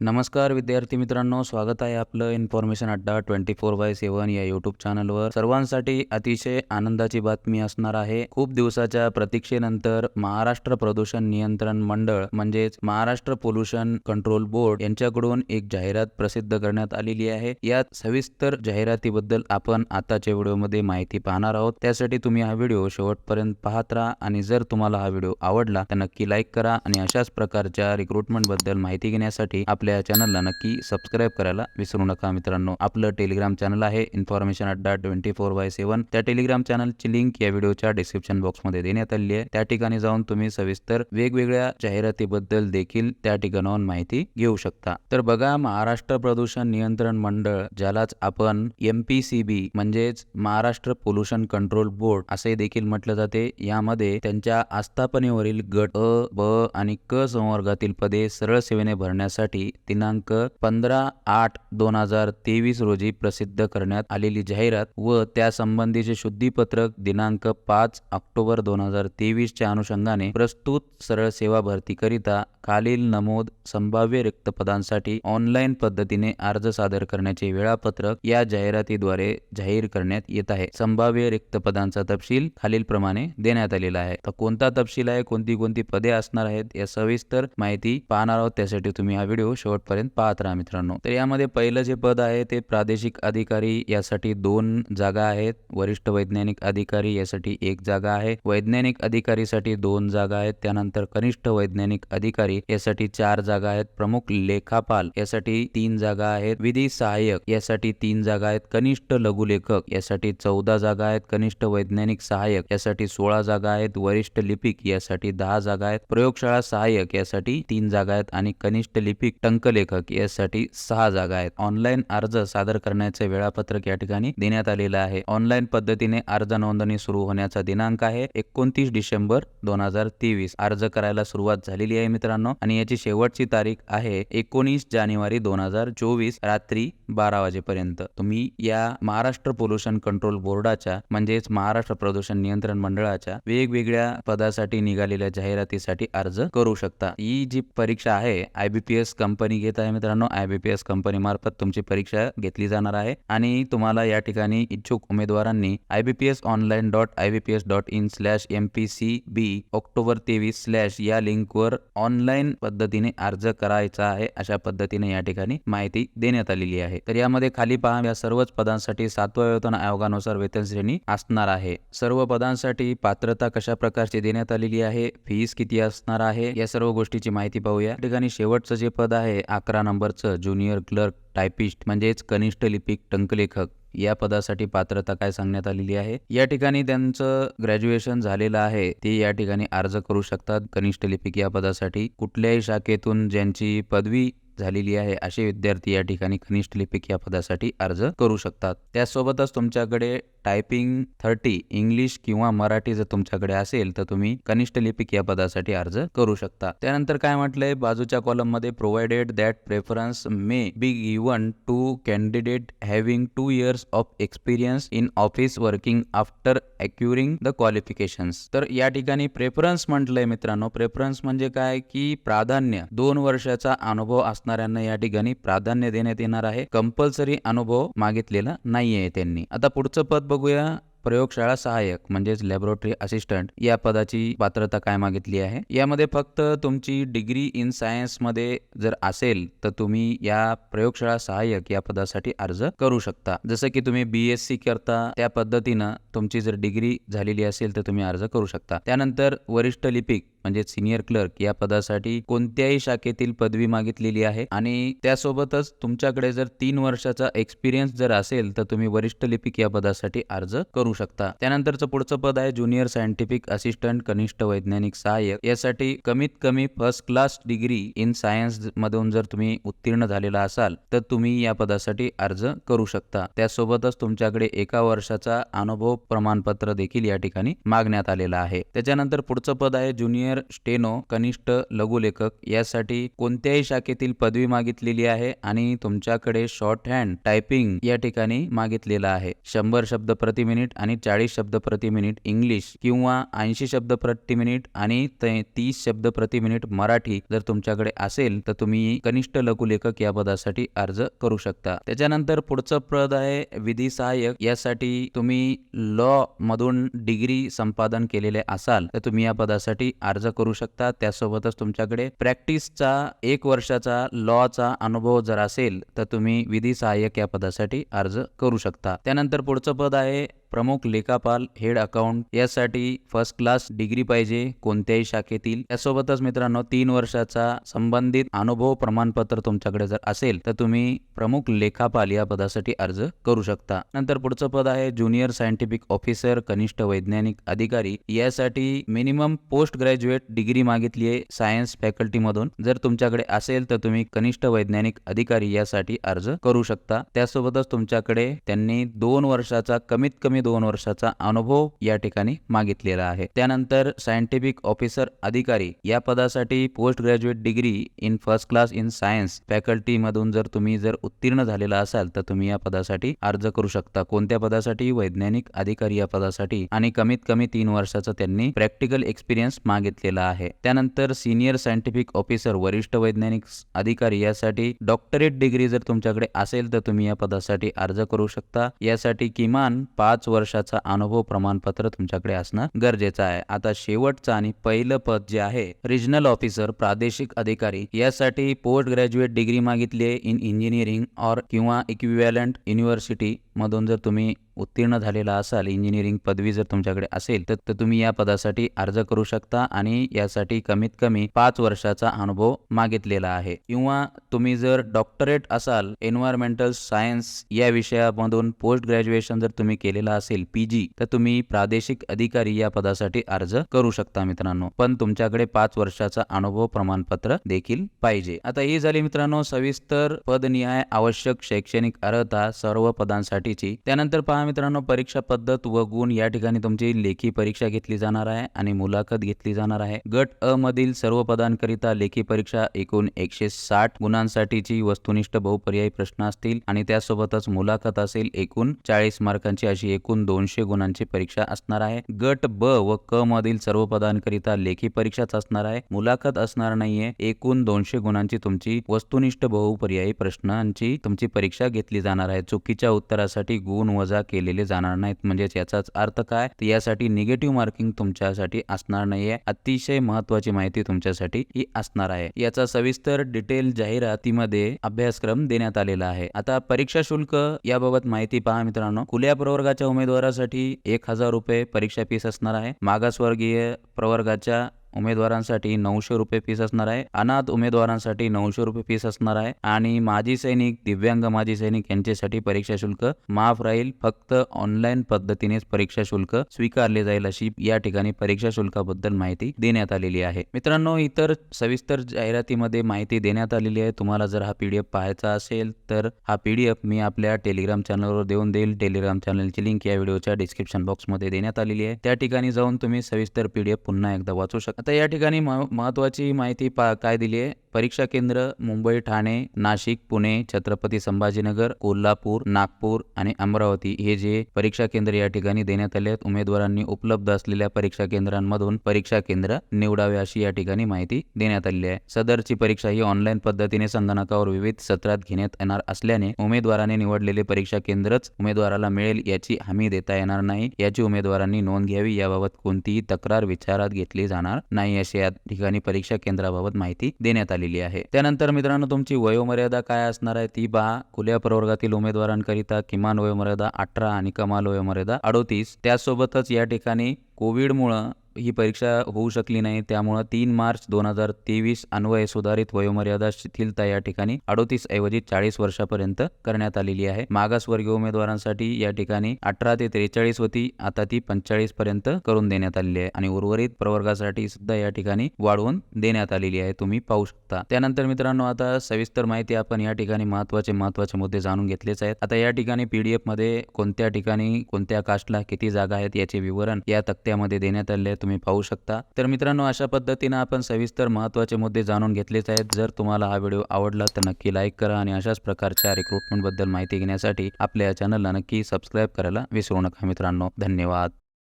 नमस्कार विद्यार्थी मित्रांनो स्वागत आहे आपलं information Adda twenty four by सेवन या युट्यूब चॅनलवर सर्वांसाठी अतिशय आनंदाची बातमी असणार आहे. खूप दिवसाच्या प्रतीक्षेनंतर महाराष्ट्र प्रदूषण नियंत्रण मंडळ म्हणजेच महाराष्ट्र पोल्युशन कंट्रोल बोर्ड यांच्याकडून एक जाहिरात प्रसिद्ध करण्यात आलेली आहे. यात सविस्तर जाहिरातीबद्दल आपण आताच्या व्हिडिओमध्ये माहिती पाहणार आहोत. त्यासाठी तुम्ही हा व्हिडिओ शेवटपर्यंत पाहत राहा आणि जर तुम्हाला हा व्हिडिओ आवडला तर नक्की लाईक करा आणि अशाच प्रकारच्या रिक्रुटमेंटबद्दल माहिती घेण्यासाठी आपल्या चॅनलला नक्की सबस्क्राईब करायला विसरू नका मित्रांनो. आपलं टेलिग्राम चॅनल आहे information Adda twenty four by seven त्या टेलिग्राम चॅनलची लिंक या व्हिडिओच्या डिस्क्रिप्शन बॉक्समध्ये देण्यात आली आहे. त्या ठिकाणी जाऊन तुम्ही सविस्तर वेगवेगळ्या जाहिरातीबद्दल देखील त्या ठिकाणाहून माहिती घेऊ शकता. तर बघा महाराष्ट्र प्रदूषण नियंत्रण मंडळ ज्यालाच आपण एम पी सी बी म्हणजेच महाराष्ट्र पोल्युशन कंट्रोल बोर्ड असे देखील म्हटलं जाते यामध्ये त्यांच्या आस्थापनेवरील गट अ ब आणि क संवर्गातील पदे सरळ सेवेने भरण्यासाठी दिनांक पंधरा आठ दोन हजार तेवीस रोजी प्रसिद्ध करण्यात आलेली जाहिरात व त्या संबंधीचे शुद्धीपत्रक दिनांक पाच ऑक्टोबर दोन हजार तेवीसच्या अनुषंगाने प्रस्तुत सरळ सेवा भरतीकरिता खालील नमूद संभाव्य रिक्त पदांसाठी ऑनलाईन पद्धतीने अर्ज सादर करण्याचे वेळापत्रक या जाहिरातीद्वारे जाहीर करण्यात येत आहे. संभाव्य रिक्त पदांचा तपशील खालीलप्रमाणे देण्यात आलेला आहे. तर कोणता तपशील आहे? कोणती कोणती पदे असणार आहेत? या सविस्तर माहिती पाहणार आहोत. त्यासाठी तुम्ही हा व्हिडिओ शेवटपर्यंत पाहत राहा मित्रांनो. तर यामध्ये पहिलं जे पद आहे ते प्रादेशिक अधिकारी यासाठी दोन जागा आहेत. वरिष्ठ वैज्ञानिक अधिकारी यासाठी एक जागा आहे. वैज्ञानिक अधिकारीसाठी दोन जागा आहेत. त्यानंतर कनिष्ठ वैज्ञानिक अधिकारी यासाठी चार जागा आहेत. प्रमुख लेखापाल यासाठी तीन जागा आहेत. विधी सहाय्यक यासाठी तीन जागा आहेत. कनिष्ठ लघुलेखक यासाठी चौदा जागा आहेत. कनिष्ठ वैज्ञानिक सहाय्यक यासाठी सोळा जागा आहेत. वरिष्ठ लिपिक यासाठी दहा जागा आहेत. प्रयोगशाळा सहाय्यक यासाठी तीन जागा आहेत. आणि कनिष्ठ लिपिक टंकलेखक यासाठी सहा जागा आहेत. ऑनलाईन अर्ज सादर करण्याचे वेळापत्रक या ठिकाणी देण्यात आलेलं आहे. ऑनलाईन पद्धतीने अर्ज नोंदणी सुरू होण्याचा दिनांक आहे. एकोणतीस डिसेंबर दोन हजार तेवीस. अर्ज करायला सुरुवात झालेली आहे मित्रांनो आणि याची शेवटची तारीख आहे एकोणीस जानेवारी दोन हजार चोवीस रात्री बारा वाजेपर्यंत. तुम्ही या महाराष्ट्र पोल्युशन कंट्रोल बोर्डाच्या म्हणजेच महाराष्ट्र प्रदूषण नियंत्रण मंडळाच्या वेगवेगळ्या पदासाठी निघालेल्या जाहिरातीसाठी अर्ज करू शकता. ही जी परीक्षा आहे आयबीपीएस कंपनी घेत आहे. मित्रांनो आय बी पी कंपनी मार्फत तुमची परीक्षा घेतली जाणार आहे. आणि तुम्हाला या ठिकाणी इच्छुक उमेदवारांनी I B P S online dot I B P S dot in slash M P C B October तेवीस स्लॅश या लिंकवर ऑनलाईन पद्धतीने अर्ज करायचा आहे. अशा पद्धतीने या ठिकाणी माहिती देण्यात आलेली आहे. तर यामध्ये खाली पहा या सर्वच पदांसाठी सातव्या वेतन आयोगानुसार वेतन श्रेणी असणार आहे. सर्व पदांसाठी पात्रता कशा प्रकारची देण्यात आलेली आहे? फीस किती असणार आहे? या सर्व गोष्टीची माहिती पाहूया. या ठिकाणी शेवटचं जे पद आहे अकरा नंबरचं ज्युनियर क्लर्क टायपिस्ट म्हणजेच कनिष्ठ लिपिक टंकलेखक या पदासाठी पात्रता काय सांगण्यात आलेली आहे? या ठिकाणी त्यांचं ग्रॅज्युएशन झालेलं आहे. ते या ठिकाणी अर्ज करू शकतात कनिष्ठ लिपिक या पदासाठी. कुठल्याही शाखेतून ज्यांची पदवी झालेली आहे असे विद्यार्थी या ठिकाणी कनिष्ठ लिपिक या पदासाठी अर्ज करू शकतात. त्यासोबतच तुमच्याकडे टायपिंग थर्टी इंग्लिश किंवा मराठी जर तुमच्याकडे असेल तर तुम्ही कनिष्ठ लिपिक या पदासाठी अर्ज करू शकता. त्यानंतर काय म्हटलंय? बाजूच्या कॉलममध्ये provided that preference may be given to candidate having two years of experience in office working after acquiring the qualifications तर या ठिकाणी प्रेफरन्स म्हटलंय मित्रांनो. प्रेफरन्स म्हणजे काय? की प्राधान्य. दोन वर्षाचा अनुभव असणाऱ्यांना या ठिकाणी प्राधान्य देण्यात येणार आहे. कंपल्सरी अनुभव मागितलेला नाहीये त्यांनी. आता पुढचं पद बघूया. प्रयोगशाळा सहाय्यक म्हणजेच लॅबोरेटरी असिस्टंट या पदाची पात्रता काय मागितली आहे? यामध्ये फक्त तुमची डिग्री इन सायन्समध्ये जर असेल तर तुम्ही या प्रयोगशाळा सहाय्यक या पदासाठी अर्ज करू शकता. जसं की तुम्ही बी एस सी करता त्या पद्धतीनं तुमची जर डिग्री झालेली असेल तर तुम्ही अर्ज करू शकता. त्यानंतर वरिष्ठ लिपिक म्हणजे सिनियर क्लर्क या पदासाठी कोणत्याही शाखेतील पदवी मागितलेली आहे. आणि त्यासोबतच तुमच्याकडे जर तीन वर्षाचा एक्सपिरियन्स जर असेल तर तुम्ही वरिष्ठ लिपिक या पदासाठी अर्ज करू शकता. त्यानंतरचं पुढचं पद आहे ज्युनियर सायंटिफिक असिस्टंट कनिष्ठ वैज्ञानिक सहाय्यक. यासाठी कमीत कमी first class degree in science मधून जर तुम्ही उत्तीर्ण झालेला असाल तर तुम्ही या पदासाठी अर्ज करू शकता. त्यासोबतच तुमच्याकडे एका वर्षाचा अनुभव प्रमाणपत्र देखील या ठिकाणी मागण्यात आलेला आहे. त्याच्यानंतर पुढचं पद आहे ज्युनियर स्टेनो कनिष्ठ लघुलेखक यासाठी कोणत्याही शाखेतील पदवी मागितलेली आहे आणि तुमच्याकडे शॉर्ट हँड टायपिंग या ठिकाणी मागितलेला आहे. शंभर शब्द प्रति मिनिट आणि चाळीस शब्द प्रति मिनिट इंग्लिश किंवा ऐंशी शब्द प्रति मिनिट आणि ते- तीस शब्द प्रति मिनिट मराठी जर तुमच्याकडे असेल तर तुम्ही कनिष्ठ लघुलेखक या पदासाठी अर्ज करू शकता. त्याच्यानंतर पुढचं पद आहे विधी सहाय्यक यासाठी तुम्ही लॉ मधून डिग्री संपादन केलेले असाल तर तुम्ही या पदासाठी अर्ज अर्ज करू शकता. त्यासोबतच तुमच्याकडे प्रॅक्टिसचा एक वर्षाचा लॉचा अनुभव जर असेल तर तुम्ही विधी सहाय्यक या पदासाठी अर्ज करू शकता. त्यानंतर पुढचं पद आहे प्रमुख लेखापाल हेड अकाउंट यासाठी फर्स्ट क्लास डिग्री पाहिजे कोणत्याही शाखेतील. त्यासोबतच मित्रांनो तीन वर्षाचा संबंधित अनुभव प्रमाणपत्र तुमच्याकडे जर असेल तर तुम्ही प्रमुख लेखापाल या पदासाठी अर्ज करू शकता. नंतर पुढचं पद आहे ज्युनियर सायंटिफिक ऑफिसर कनिष्ठ वैज्ञानिक अधिकारी. यासाठी मिनिमम पोस्ट ग्रॅज्युएट डिग्री मागितली आहे सायन्स फॅकल्टी मधून. जर तुमच्याकडे असेल तर तुम्ही कनिष्ठ वैज्ञानिक अधिकारी यासाठी अर्ज करू शकता. त्यासोबतच तुमच्याकडे त्यांनी दोन वर्षाचा कमीत कमी दोन वर्षाचा अनुभव या ठिकाणी मागितलेला आहे. त्यानंतर सायंटिफिक ऑफिसर अधिकारी या पदासाठी post graduate degree in first class in science faculty मधून जर तुम्ही जर उत्तीर्ण झालेला असाल तर तुम्ही या पदासाठी अर्ज करू शकता. कोणत्या पदासाठी? वैज्ञानिक अधिकारी या पदासाठी आणि कमीत कमी तीन वर्षाचा त्यांनी प्रॅक्टिकल एक्सपिरियन्स मागितलेला आहे. त्यानंतर सिनियर सायंटिफिक ऑफिसर वरिष्ठ वैज्ञानिक अधिकारी यासाठी डॉक्टरेट डिग्री जर तुमच्याकडे असेल तर तुम्ही या पदासाठी अर्ज करू शकता. यासाठी किमान पाच वर्षाचा अनुभव प्रमाणपत्र तुमच्याकडे असणं गरजेचं आहे. आता शेवटचं आणि पहिलं पद जे आहे रिजनल ऑफिसर प्रादेशिक अधिकारी यासाठी पोस्ट ग्रॅज्युएट डिग्री मागितली आहे इन इंजिनिअरिंग और किंवा इक्विव्हॅलंट युनिव्हर्सिटी मधून जर तुम्ही उत्तीर्ण झालेला असाल इंजिनिअरिंग पदवी जर तुमच्याकडे असेल तर तर तुम्ही या पदासाठी अर्ज करू शकता आणि यासाठी कमीत कमी पाच वर्षाचा अनुभव मागितलेला आहे. किंवा तुम्ही जर डॉक्टरेट असाल एन्व्हायरमेंटल सायन्स या विषयामधून पोस्ट ग्रॅज्युएशन जर तुम्ही केलेला असेल पीजी तर तुम्ही प्रादेशिक अधिकारी या पदासाठी अर्ज करू शकता मित्रांनो. पण तुमच्याकडे पाच वर्षाचा अनुभव प्रमाणपत्र देखील पाहिजे. आता ही झाली मित्रांनो सविस्तर पदनिहाय आवश्यक शैक्षणिक अर्हता सर्व पदांसाठीची. त्यानंतर पहा मित्रांनो परीक्षा पद्धत व गुण या ठिकाणी तुमची लेखी परीक्षा घेतली जाणार आहे आणि मुलाखत घेतली जाणार आहे. गट अ मधील सर्व पदांकरिता लेखी परीक्षा एकूण एकशे साठ गुणांसाठीची वस्तुनिष्ठ बहुपर्यायी प्रश्न असतील आणि त्यासोबतच मुलाखत असेल एकूण चाळीस मार्कांची अशी एकूण दोनशे गुणांची परीक्षा असणार आहे. गट ब व क मधील सर्व पदांकरिता लेखी परीक्षाच असणार आहे. मुलाखत असणार नाहीये. एकूण दोनशे गुणांची तुमची वस्तुनिष्ठ बहुपर्यायी प्रश्नांची तुमची परीक्षा घेतली जाणार आहे. चुकीच्या उत्तरासाठी गुण वजा केलेले जाणार नाहीत. म्हणजेच याचाच अर्थ काय? तर यासाठी निगेटिव्ह मार्किंग तुमच्यासाठी असणार नाहीये. अतिशय महत्वाची माहिती तुमच्यासाठी ही असणार आहे. याचा सविस्तर डिटेल जाहिरातीमध्ये अभ्यासक्रम देण्यात आलेला आहे. आता परीक्षा शुल्क याबाबत माहिती पहा मित्रांनो. खुल्या प्रवर्गाच्या उमेदवारासाठी एक हजार रुपये परीक्षा फीस असणार आहे. मागासवर्गीय प्रवर्गाच्या उमेदवारांसाठी नऊशे रुपये फीस असणार आहे. अनाथ उमेदवारांसाठी नऊशे रुपये फीस असणार आहे. आणि माजी सैनिक दिव्यांग माजी सैनिक यांच्यासाठी परीक्षा शुल्क माफ राहील. फक्त ऑनलाईन पद्धतीनेच परीक्षा शुल्क स्वीकारले जाईल अशी या ठिकाणी परीक्षा शुल्काबद्दल माहिती देण्यात आलेली आहे. मित्रांनो इतर सविस्तर जाहिरातीमध्ये माहिती देण्यात आलेली आहे. तुम्हाला जर हा पीडीएफ पाहायचा असेल तर हा पीडीएफ मी आपल्या टेलिग्राम चॅनलवर देऊन देईल. टेलिग्राम चॅनलची लिंक या व्हिडिओच्या डिस्क्रिप्शन बॉक्समध्ये देण्यात आलेली आहे. त्या ठिकाणी जाऊन तुम्ही सविस्तर पीडीएफ पुन्हा एकदा वाचू शकता. आता या ठिकाणी म- महत्वाची माहिती पा काय दिली आहे? परीक्षा केंद्र मुंबई ठाणे नाशिक पुणे छत्रपती संभाजीनगर कोल्हापूर नागपूर आणि अमरावती हे जे परीक्षा केंद्र या ठिकाणी देण्यात आले आहेत उमेदवारांनी उपलब्ध असलेल्या परीक्षा केंद्रांमधून परीक्षा केंद्र निवडावे अशी या ठिकाणी माहिती देण्यात आली आहे. सदरची परीक्षा ही ऑनलाईन पद्धतीने संगणकावर विविध सत्रात घेण्यात येणार असल्याने उमेदवाराने निवडलेले परीक्षा केंद्रच उमेदवाराला मिळेल याची हमी देता येणार नाही. याची उमेदवारांनी नोंद घ्यावी याबाबत कोणतीही तक्रार विचारात घेतली जाणार नाही अशी या ठिकाणी परीक्षा केंद्राबाबत माहिती देण्यात आलेली आहे. त्यानंतर मित्रांनो तुमची वयोमर्यादा काय असणार आहे? ती पहा. खुल्या प्रवर्गातील उमेदवारांकरिता किमान वयोमर्यादा अठरा आणि कमाल वयोमर्यादा अडोतीस. त्यासोबतच या ठिकाणी कोविडमुळं ही परीक्षा होऊ शकली नाही. त्यामुळं तीन मार्च दोन हजार तेवीस अन्वये सुधारित वयोमर्यादा शिथिलता या ठिकाणी अडोतीस ऐवजी चाळीस वर्षापर्यंत करण्यात आलेली आहे. मागासवर्गीय उमेदवारांसाठी या ठिकाणी अठरा ते त्रेचाळीस होती. आता ती पंचेचाळीस पर्यंत करून देण्यात आलेली आहे आणि उर्वरित प्रवर्गासाठी सुद्धा या ठिकाणी वाढवून देण्यात आलेली आहे. तुम्ही पाहू शकता. त्यानंतर मित्रांनो आता सविस्तर माहिती आपण या ठिकाणी महत्त्वाचे महत्त्वाचे मुद्दे जाणून घेतलेच आहेत. आता या ठिकाणी पीडीएफमध्ये कोणत्या ठिकाणी कोणत्या कास्टला किती जागा आहेत याचे विवरण या तक्त्यामध्ये देण्यात आले आहे. तुम्ही पाहू शकता. तर मित्रांनो अशा पद्धतीनं आपण सविस्तर महत्त्वाचे मुद्दे जाणून घेतलेच आहेत. जर तुम्हाला हा व्हिडिओ आवडला तर नक्की लाईक करा आणि अशाच प्रकारच्या रिक्रुटमेंटबद्दल माहिती घेण्यासाठी आपल्या चॅनलला नक्की सबस्क्राईब करायला विसरू नका मित्रांनो. धन्यवाद.